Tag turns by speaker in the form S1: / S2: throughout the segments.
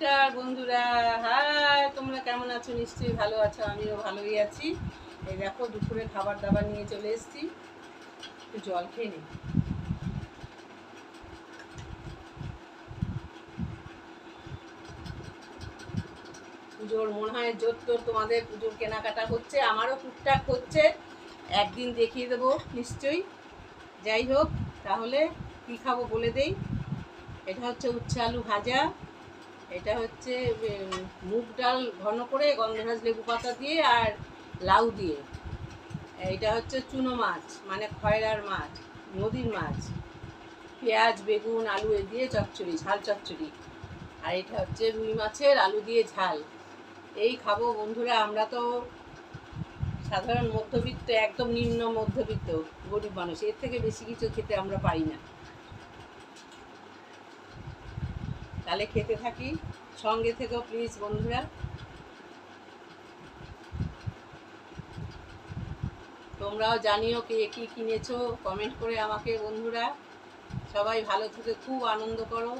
S1: নমস্কার বন্ধুরা। হাই, তোমরা কেমন আছো? নিশ্চয়ই ভালো আছো, আমিও ভালোই আছি। এই দেখো, দুপুরে খাবার দাবার নিয়ে চলে এসেছি। একটু জল খেয়ে নিই। পুজোর, মনে হয় জোর তোর তোমাদের পুজোর কেনাকাটা হচ্ছে, আমারও টুকটাক হচ্ছে। একদিন দেখিয়ে দেবো, নিশ্চয়ই। যাই হোক, তাহলে কী খাব বলে দেই? এটা হচ্ছে উচ্ছে আলু ভাজা। এটা হচ্ছে মুগ ডাল ঘন করে, গন্ধরাজ লেবু পাতা দিয়ে আর লাউ দিয়ে। এইটা হচ্ছে চুনো মাছ মানে খয়রার মাছ, নদীর মাছ। পেঁয়াজ, বেগুন, আলু এ দিয়ে চচ্চড়ি, ঝাল চচ্চড়ি। আর এটা হচ্ছে রুই মাছের, আলু দিয়ে ঝাল। এই খাব বন্ধুরা, আমরা তো সাধারণ মধ্যবিত্ত, একদম নিম্ন মধ্যবিত্ত, গরিব মানুষ, এর থেকে বেশি কিছু খেতে আমরা পারি না। তাহলে খেতে থাকি। সঙ্গে থেকেও প্লিজ বন্ধুরা। তোমরাও জানিও কে কি কিনেছো। কমেন্ট করে আমাকে, বন্ধুরা। সবাই ভালো থেকে, খুব আনন্দ করো।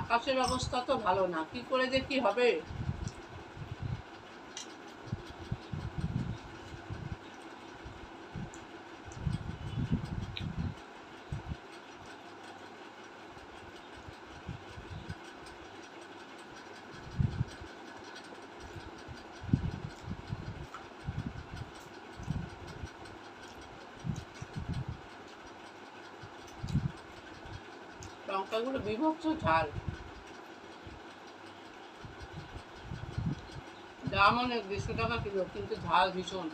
S1: আকাশের অবস্থা তো ভালো না। কি করে যে কি হবে? লঙ্কাগুলো বিভক্ত ঝাল। দাম অনেক দেড়শো টাকা কিলো কিন্তু ঝাল ভীষণ।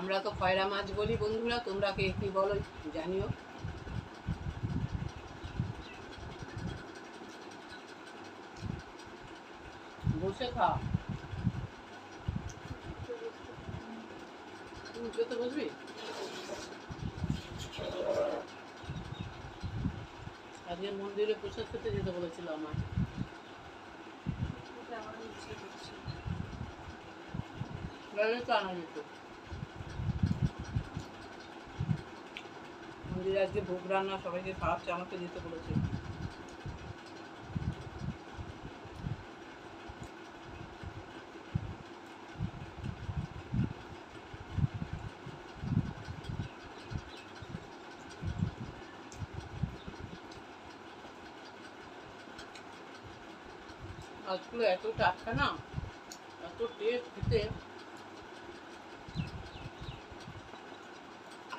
S1: আমরা তো খয়রা মাছ বলি বন্ধুরা তোমরা কে কি বলো জানিও। বসে খাও তুই উঠে বসবি? আজকে মন্দিরে প্রসাদ খেতে যেতে বলেছিল আমার তো আনা যেত। মন্দিরে আজকে ভোগ রান্না, সবাইকে খাওয়াচ্ছে আমাকে যেতে বলেছে। মাছগুলো এত টাটকা না, এত টেস্ট খেতে।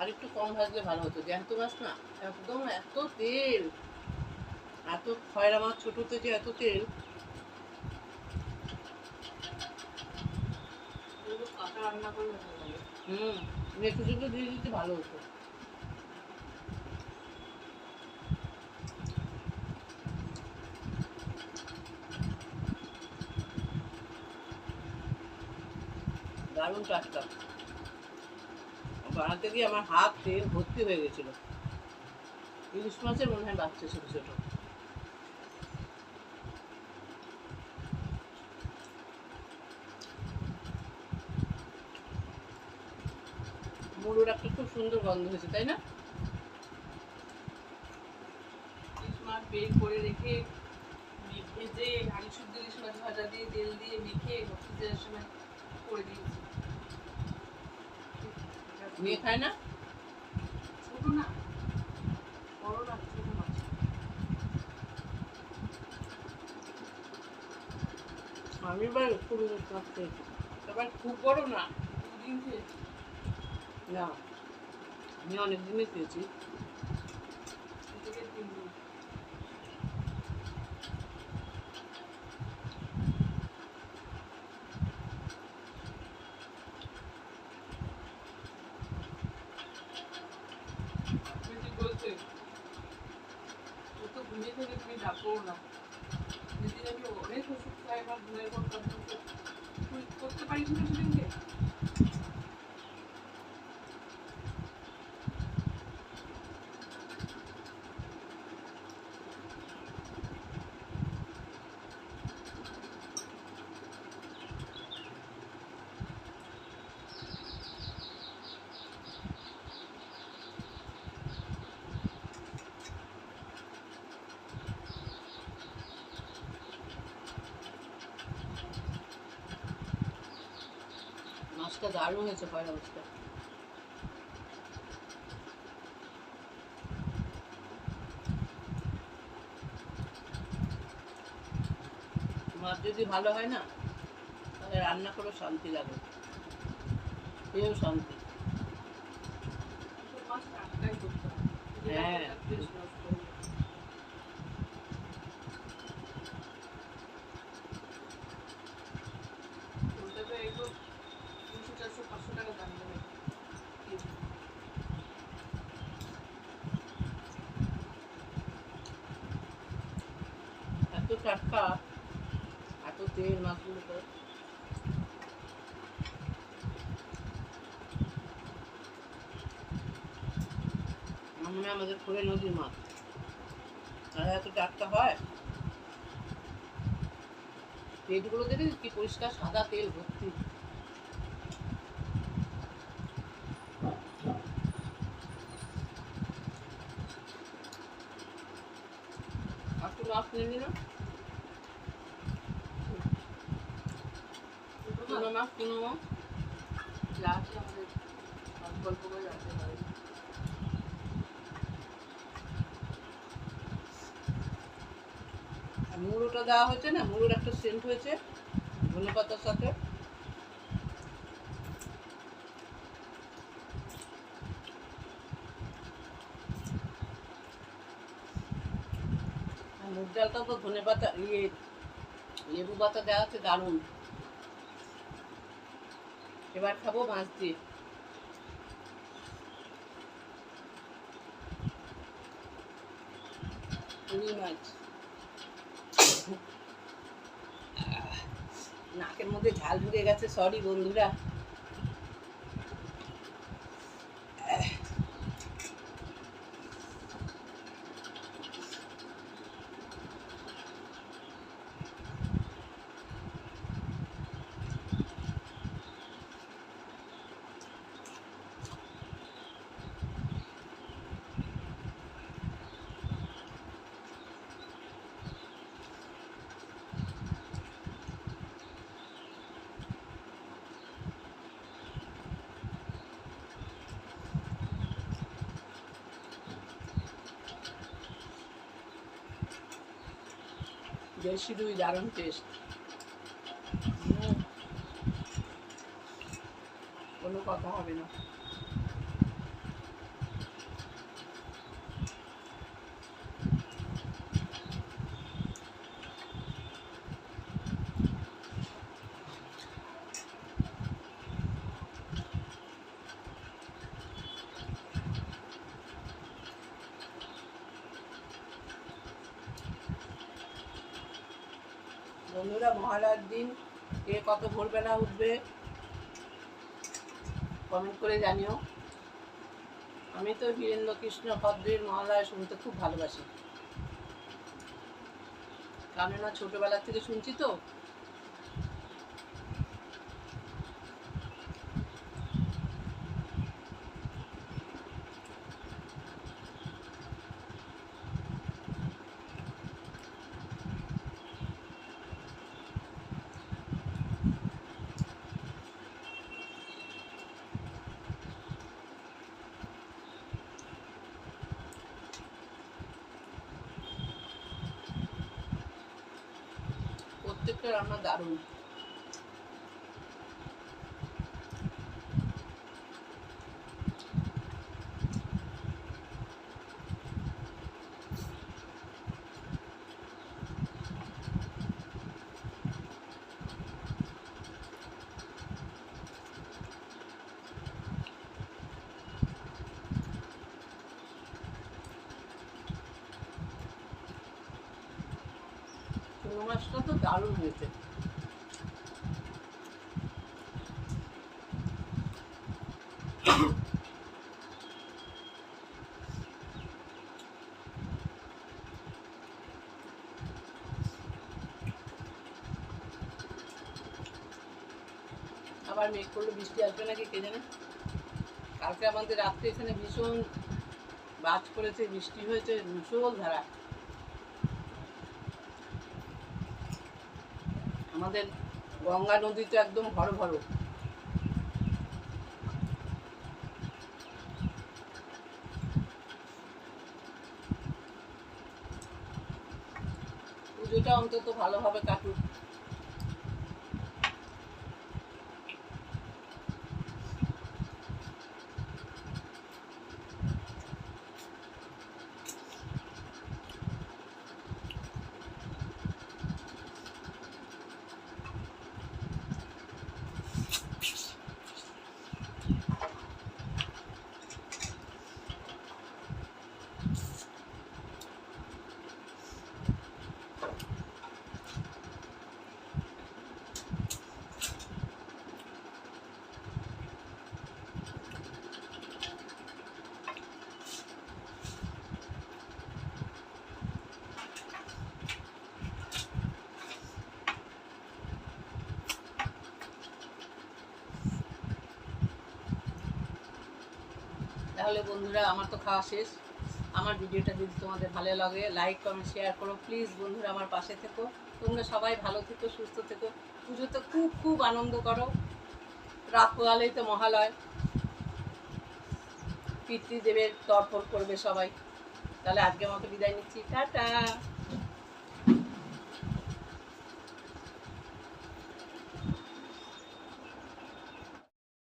S1: আর একটু কম ভাজলে ভালো হতো। জ্যান্ত মাছ না একদম এত তেল। এত খয়রা মাছ ছোটোতে যে এত তেল।
S2: রান্না করলে
S1: হুম একটু দিয়ে দিতে ভালো হতো। দারুণ টাটকা। বানাতে গিয়ে আমার হাত তেল ভর্তি হয়ে গেছিল। ইলিশ মাছের মনে হয় বাচ্চা ছোট ছোট মুড়োর একটা খুব সুন্দর গন্ধ হয়েছে, তাই না? ইলিশ মাছ করে রেখে
S2: ভেজে আলু শুদ্ধ ইলিশ মাছ ভাজা দিয়ে তেল দিয়ে মেখে সময় করে দিয়েছি।
S1: মেয়ে খায় না?
S2: ছোট না বড় না ছোট মাছ
S1: আমি এবার খুব ইলিশ মাছ খেয়েছি। এবার খুব বড় না? না আমি অনেক দিনই খেয়েছি
S2: দু থেকে তিন দিন তুমি ঠিক বলছো ও তো ঘুমিয়ে থেকে না যেদিন আমি অনেক ওষুধ খাই আমার পর তুই করতে পারিস না সেদিনকে?
S1: মাছটা দারুণ হয়েছে পয়লা মাছটা মাছ যদি ভালো হয় না তাহলে রান্না করে শান্তি লাগে। এও শান্তি।
S2: হয়
S1: হ্যাঁ।
S2: ফ্রেশ নষ্ট হয়ে যায়। ওটা তো একদম তিনশো চারশো পাঁচশো টাকা দাম দেবে কেজি।
S1: এত টাটকা এত আমাদের খোলে নদীর মাছ আর এত টাটকা হয় পেটগুলো দেখে কি পরিষ্কার সাদা তেল ভর্তি আর একটু মাছ নিয়ে নিল
S2: রাখতে পারে।
S1: মুড়োটা দেওয়া হয়েছে না, মুড়োর একটা সেন্ট হয়েছে, ধনে পাতার সাথে। মুগ ডালটা তো ধনে পাতা ইয়ে লেবু পাতা দেওয়া আছে, দারুণ। এবার খাব মাছ দিয়ে। মাছ। নাকের মধ্যে ঝাল ঢুকে গেছে সরি বন্ধুরা। দেশি রুই দারুণ টেস্ট কোনো কথা হবে না। বন্ধুরা, মহালয়ার দিন। কে কত ভোরবেলা উঠবে কমেন্ট করে জানিও। আমি তো বীরেন্দ্র কৃষ্ণ ভদ্রের মহালয় শুনতে খুব ভালোবাসি। কেননা ছোটবেলা থেকে শুনছি তো। রান্না দারুণ চুনো মাছটা তো দারুণ হয়েছে। আবার মেঘ করলে বৃষ্টি আসবে নাকি কে জানে? কালকে আমাদের রাত্রে এখানে ভীষণ বাজ করেছে, বৃষ্টি হয়েছে মুসল ধারা আমাদের গঙ্গা নদী তো একদম ভরো ভরো পুজোটা অন্তত ভালোভাবে কাটুক। তাহলে বন্ধুরা, আমার তো খাওয়া শেষ। আমার ভিডিওটা যদি তোমাদের ভালো লাগে লাইক কমেন্ট শেয়ার করো। প্লিজ বন্ধুরা, আমার পাশে থেকো। তোমরা সবাই ভালো থেকো, সুস্থ থেকো। পুজোতে খুব খুব আনন্দ করো। রাত পোয়ালেই তো মহালয়। পিতৃদেবের তর্পণ করবে সবাই। তাহলে আজকে আমাকে বিদায় নিচ্ছি। টাটা!